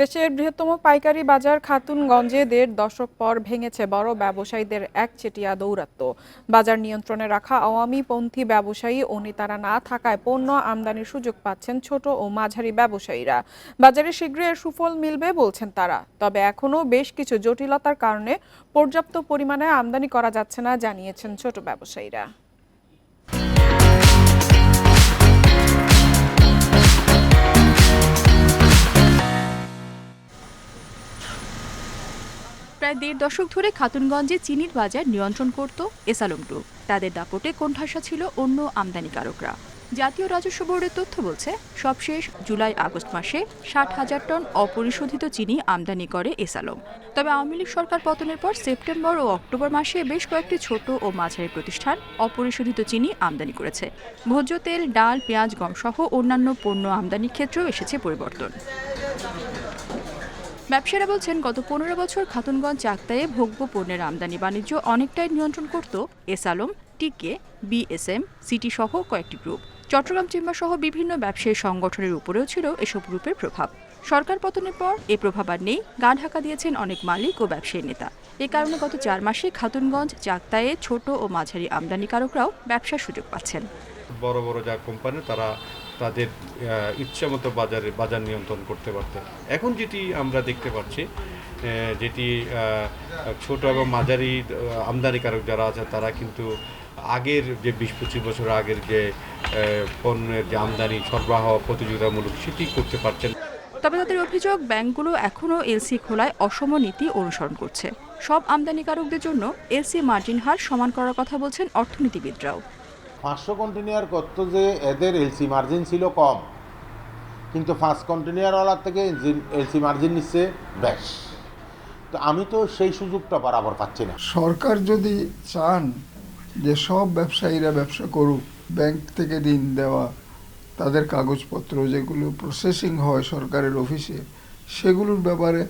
দেশের বৃহত্তম পাইকারি বাজার খাতুনগঞ্জে দেড় দশক পর ভেঙেছে বড় ব্যবসায়ীদের একচেটিয়া দৌরাত্ম্য বাজার নিয়ন্ত্রণে রাখা আওয়ামী পন্থী ব্যবসায়ী ও নেতারা না থাকায় পণ্য আমদানির সুযোগ পাচ্ছেন ছোট ও মাঝারি ব্যবসায়ীরা। বাজারে শীঘ্রই এর সুফল মিলবে বলছেন তারা। তবে এখনও বেশ কিছু জটিলতার কারণে পর্যাপ্ত পরিমাণে আমদানি করা যাচ্ছে না, জানিয়েছেন ছোট ব্যবসায়ীরা। প্রায় দেড় দশক ধরে খাতুনগঞ্জে চিনির বাজার নিয়ন্ত্রণ করত এসালম গ্রুপ। তাদের দাপটে কোণঠাসা ছিল অন্য আমদানিকারকরা। জাতীয় রাজস্ব বোর্ডের তথ্য বলছে, সবশেষ জুলাই আগস্ট মাসে ষাট হাজার টন অপরিশোধিত চিনি আমদানি করে এসালম। তবে আওয়ামী লীগ সরকার পতনের পর সেপ্টেম্বর ও অক্টোবর মাসে বেশ কয়েকটি ছোট ও মাঝারি প্রতিষ্ঠান অপরিশোধিত চিনি আমদানি করেছে। ভোজ্য তেল, ডাল, পেঁয়াজ, গম সহ অন্যান্য পণ্য আমদানির ক্ষেত্রেও এসেছে পরিবর্তন। ব্যবসায়ীরা বলছেন, গত পনেরো বছর খাতুনগঞ্জ চাকতায়ে ভোগ্য পণ্যের আমদানি বাণিজ্য অনেকটাই নিয়ন্ত্রণ করত এস আলম, টিকে, বিএসএম, সিটি সহ কয়েকটি গ্রুপ। চট্টগ্রাম চেম্বার সহ বিভিন্ন ব্যবসায়ী সংগঠনের উপরেও ছিল এসব গ্রুপের প্রভাব। সরকার পতনের পর এ প্রভাব আর নেই। গা ঢাকা দিয়েছেন অনেক মালিক ও ব্যবসায়ী নেতা। এ কারণে গত চার মাসে খাতুনগঞ্জ চাকতায়ে ছোট ও মাঝারি আমদানিকারকরাও ব্যবসার সুযোগ পাচ্ছেন। বড় বড় যা কোম্পানি, তারা তাদের ইচ্ছা মতো বাজারে, বাজার নিয়ন্ত্রণ করতে পারতেন এখন যেটি আমরা দেখতে পাচ্ছি যেটি ছোট এবং মাঝারি আমদানিকারক যারা আছে, তারা কিন্তু আগের যে বিশ পঁচিশ বছর আগের যে পণ্যের যে আমদানি, সরবরাহ প্রতিযোগিতামূলক, সেটি করতে পারছেন। তবে তাদের অভিযোগ, ব্যাংকগুলো এখনও এলসি খোলায় অসম নীতি অনুসরণ করছে। সব আমদানিকারকদের জন্য এলসি মার্জিন হার সমান করার কথা বলছেন অর্থনীতিবিদরাও। পাঁচশো কন্টেনিয়ার করতো যে এদের এলসি মার্জিন ছিল কম। কিন্তু পাঁচ কন্টেনিয়ারওয়ালার থেকে এলসি মার্জিন নিচ্ছে, বেশ। তো আমি তো সেই সুযোগটা বরাবর পাচ্ছি না। সরকার যদি চান যে সব ব্যবসায়ীরা ব্যবসা করুক ব্যাংক থেকে ঋণ দেওয়া, তাদের কাগজপত্র যেগুলো প্রসেসিং হয় সরকারের অফিসে সেগুলোর ব্যাপারে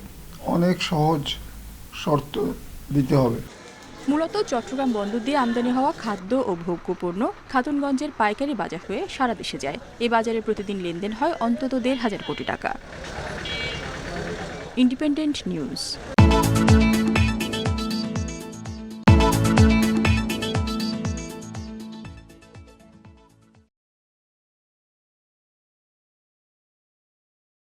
অনেক সহজ শর্ত দিতে হবে। মূলত চট্টগ্রাম বন্দর দিয়ে আমদানি হওয়া খাদ্য ও ভোগ্যপূর্ণ পণ্য খাতুনগঞ্জের পাইকারি বাজার হয়ে সারা দেশে যায়। এ বাজারে প্রতিদিন লেনদেন হয় অন্তত দেড় হাজার কোটি টাকা। Independent news